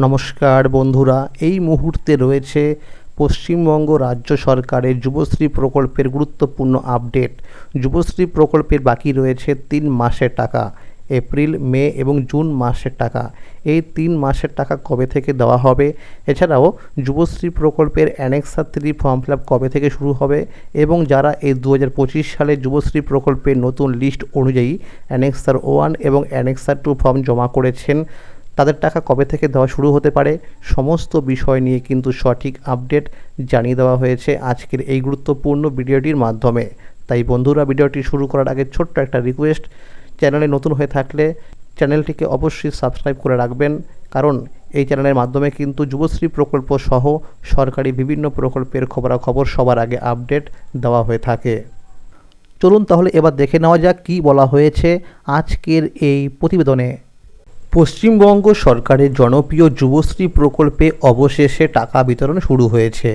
নমস্কার বন্ধুরা, এই মুহূর্তে রয়েছে পশ্চিমবঙ্গ রাজ্য সরকারের যুবশ্রী প্রকল্পের গুরুত্বপূর্ণ আপডেট। যুবশ্রী প্রকল্পের বাকি রয়েছে তিন মাসের টাকা, এপ্রিল, মে এবং জুন মাসের টাকা। এই তিন মাসের টাকা কবে থেকে দেওয়া হবে? এছাড়াও যুবশ্রী প্রকল্পের অ্যানেক্সার থ্রি ফর্ম ফিল কবে থেকে শুরু হবে? এবং যারা এই দু হাজার পঁচিশ সালে যুবশ্রী প্রকল্পের নতুন লিস্ট অনুযায়ী অ্যানেক্সার ওয়ান এবং অ্যানেক্সার টু ফর্ম জমা করেছেন তাদের টাকা কবে থেকে দেওয়া শুরু হতে পারে সমস্ত বিষয় নিয়ে কিন্তু সঠিক আপডেট জানিয়ে দেওয়া হয়েছে আজকের এই গুরুত্বপূর্ণ ভিডিওটির মাধ্যমে। তাই বন্ধুরা, ভিডিওটি শুরু করার আগে ছোট্ট একটা রিকোয়েস্ট চ্যানেলে নতুন হয়ে থাকলে চ্যানেলটিকে অবশ্যই সাবস্ক্রাইব করে রাখবেন, কারণ এই চ্যানেলের মাধ্যমে কিন্তু যুবশ্রী প্রকল্প সহ সরকারি বিভিন্ন প্রকল্পের খবরাখবর সবার আগে আপডেট দেওয়া হয়ে থাকে। চলুন তাহলে এবার দেখে নেওয়া যাক কী বলা হয়েছে আজকের এই প্রতিবেদনে। পশ্চিমবঙ্গ সরকারের জনপ্রিয় যুবশ্রী প্রকল্পে অবশেষে টাকা বিতরণ শুরু হয়েছে।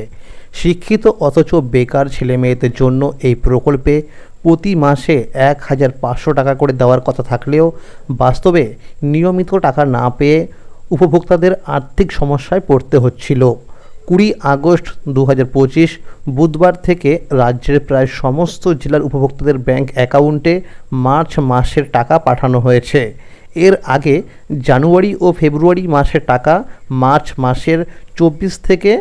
শিক্ষিত অথচ বেকার ছেলেমেয়েদের জন্য এই প্রকল্পে প্রতি মাসে এক হাজার পাঁচশো টাকা করে দেওয়ার কথা থাকলেও বাস্তবে নিয়মিত টাকা না পেয়ে উপভোক্তাদের আর্থিক সমস্যায় পড়তে হচ্ছিল। কুড়ি আগস্ট দু হাজার পঁচিশ বুধবার থেকে রাজ্যের প্রায় সমস্ত জেলার উপভোক্তাদের ব্যাংক অ্যাকাউন্টে মার্চ মাসের টাকা পাঠানো হয়েছে। এর আগে জানুয়ারি ও ফেব্রুয়ারি মাসের টাকা মার্চ মাসের চব্বিশ থেকে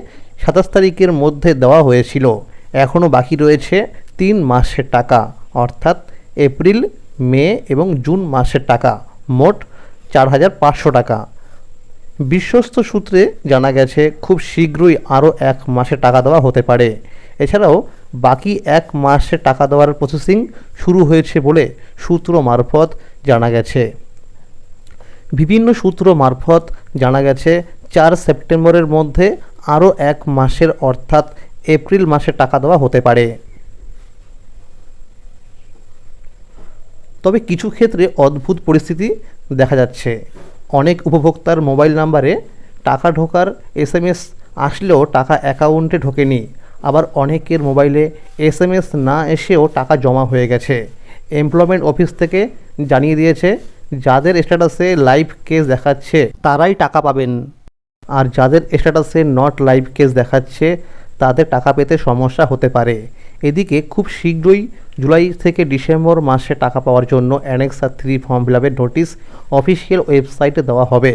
সাতাশ তারিখের মধ্যে দেওয়া হয়েছিল। এখনও বাকি রয়েছে তিন মাসের টাকা, অর্থাৎ এপ্রিল, মে এবং জুন মাসের টাকা। মোট চার হাজার পাঁচশো টাকা। বিশ্বস্ত সূত্রে জানা গেছে, খুব শীঘ্রই আরও এক মাসে টাকা দেওয়া হতে পারে। এছাড়াও বাকি এক মাসে টাকা দেওয়ার প্রসেসিং শুরু হয়েছে বলে সূত্র মারফত জানা গেছে। বিভিন্ন সূত্র মারফত জানা গেছে, চার সেপ্টেম্বরের মধ্যে আরও এক মাসের অর্থাৎ এপ্রিল মাসে টাকা দেওয়া হতে পারে। তবে কিছু ক্ষেত্রে অদ্ভুত পরিস্থিতি দেখা যাচ্ছে। অনেক উপভোক্তার মোবাইল নাম্বারে টাকা ঢোকার এস আসলেও টাকা অ্যাকাউন্টে ঢোকেনি। আবার অনেকের মোবাইলে এস না এসেও টাকা জমা হয়ে গেছে। এমপ্লয়মেন্ট অফিস থেকে জানিয়ে দিয়েছে যাদের স্ট্যাটাসে লাইভ কেস দেখাচ্ছে, তারাই টাকা পাবেন। আর যাদের স্ট্যাটাসে নট লাইভ কেস দেখাচ্ছে, তাদের টাকা পেতে সমস্যা হতে পারে। এদিকে খুব শীঘ্রই জুলাই থেকে ডিসেম্বর মাসে টাকা পাওয়ার জন্য অ্যানেক্সা থ্রি ফর্ম ফিল আপের নোটিশ অফিসিয়াল ওয়েবসাইটে দেওয়া হবে।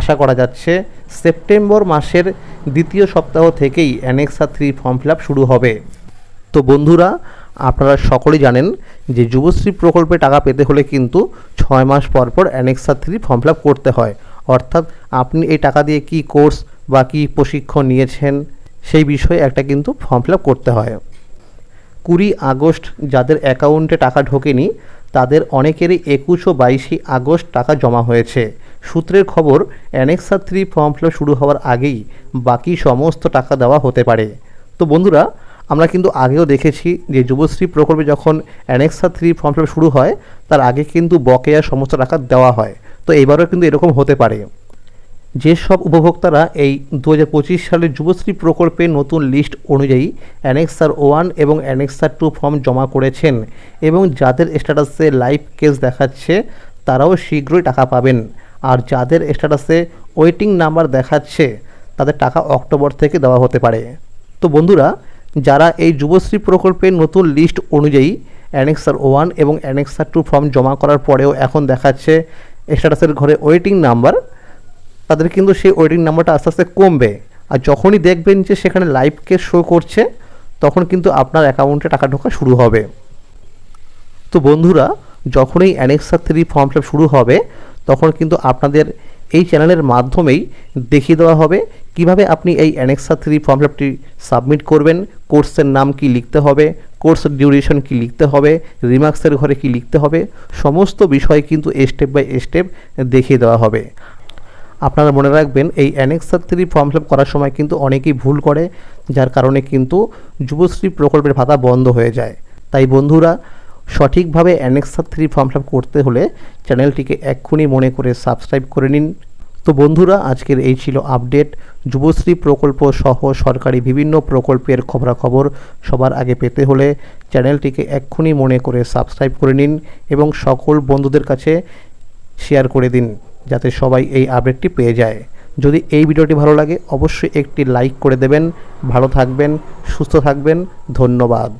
আশা করা যাচ্ছে সেপ্টেম্বর মাসের দ্বিতীয় সপ্তাহ থেকেই অ্যানেক্সা থ্রি ফর্ম ফিল শুরু হবে। তো বন্ধুরা আপনারা সকলেই জানেন যে যুবশ্রী প্রকল্পে টাকা পেতে হলে কিন্তু ছয় মাস পর পর অ্যানেক্সা থ্রি ফর্ম ফিল করতে হয়। অর্থাৎ আপনি এই টাকা দিয়ে কি কোর্স বা কী প্রশিক্ষণ নিয়েছেন সেই বিষয়ে একটা কিন্তু ফর্ম ফিল করতে হয়। কুড়ি আগস্ট যাদের অ্যাকাউন্টে টাকা ঢোকেনি, তাদের অনেকেরই একুশ ও বাইশে আগস্ট টাকা জমা হয়েছে। সূত্রের খবর অ্যানেক্সা থ্রি ফর্ম ফিল শুরু হওয়ার আগেই বাকি সমস্ত টাকা দেওয়া হতে পারে। তো বন্ধুরা আমরা কিন্তু আগেও দেখেছি যে যুবশ্রী প্রকল্পে যখন অ্যানেক্সা থ্রি ফর্ম ফিল শুরু হয়, তার আগে কিন্তু বকেয়া সমস্ত টাকা দেওয়া হয়। তো এবারও কিন্তু এরকম হতে পারে। যেসব উপভোক্তারা এই দু হাজার পঁচিশ সালের যুবশ্রী প্রকল্পের নতুন লিস্ট অনুযায়ী অ্যানেক্সার ওয়ান এবং অ্যানেক্সার টু ফর্ম জমা করেছেন এবং যাদের স্ট্যাটাসে লাইভ কেস দেখাচ্ছে, তারাও শীঘ্রই টাকা পাবেন। আর যাদের স্ট্যাটাসে ওয়েটিং নাম্বার দেখাচ্ছে, তাদের টাকা অক্টোবর থেকে দেওয়া হতে পারে। তো বন্ধুরা যারা এই যুবশ্রী প্রকল্পের নতুন লিস্ট অনুযায়ী অ্যানেক্সার ওয়ান এবং অ্যানেক্সার টু ফর্ম জমা করার পরেও এখন দেখাচ্ছে স্ট্যাটাসের ঘরে ওয়েটিং নাম্বার তাদের কিন্তু সেই ওয়েটিং নাম্বারটা আস্তে আস্তে কমবে। আর যখনই দেখবেন যে সেখানে লাইভ কেস শো করছে, তখন কিন্তু আপনার অ্যাকাউন্টে টাকা ঢোকা শুরু হবে। তো বন্ধুরা, যখনই অ্যানেক্সা থ্রি ফর্ম শুরু হবে, তখন কিন্তু আপনাদের এই চ্যানেলের মাধ্যমেই দেখিয়ে দেওয়া হবে কীভাবে আপনি এই অ্যানেক্সা থ্রি ফর্ম ফিলআপটি সাবমিট করবেন, কোর্সের নাম কি লিখতে হবে, কোর্স ডিউরেশন কি লিখতে হবে রিমার্কসের ঘরে কি লিখতে হবে, সমস্ত বিষয় কিন্তু স্টেপ বাই স্টেপ দেখিয়ে দেওয়া হবে। আপনারা মনে রাখবেন, এই অ্যানেক্সার থ্রি ফর্ম ফিল করার সময় কিন্তু অনেকেই ভুল করে, যার কারণে কিন্তু যুবশ্রী প্রকল্পের ভাতা বন্ধ হয়ে যায়। তাই বন্ধুরা সঠিকভাবে অ্যানেক্সার থ্রি ফর্ম ফিল করতে হলে চ্যানেলটিকে এক্ষুনি মনে করে সাবস্ক্রাইব করে নিন। তো বন্ধুরা, আজকের এই ছিল আপডেট। যুবশ্রী প্রকল্প সহ সরকারি বিভিন্ন প্রকল্পের খবরাখবর সবার আগে পেতে হলে চ্যানেলটিকে এক্ষুনি মনে করে সাবস্ক্রাইব করে নিন এবং সকল বন্ধুদের কাছে শেয়ার করে দিন যাতে সবাই এই আপডেটটি পেয়ে যায়। যদি এই ভিডিওটি ভালো লাগে, অবশ্যই একটি লাইক করে দেবেন। ভালো থাকবেন, সুস্থ থাকবেন। ধন্যবাদ।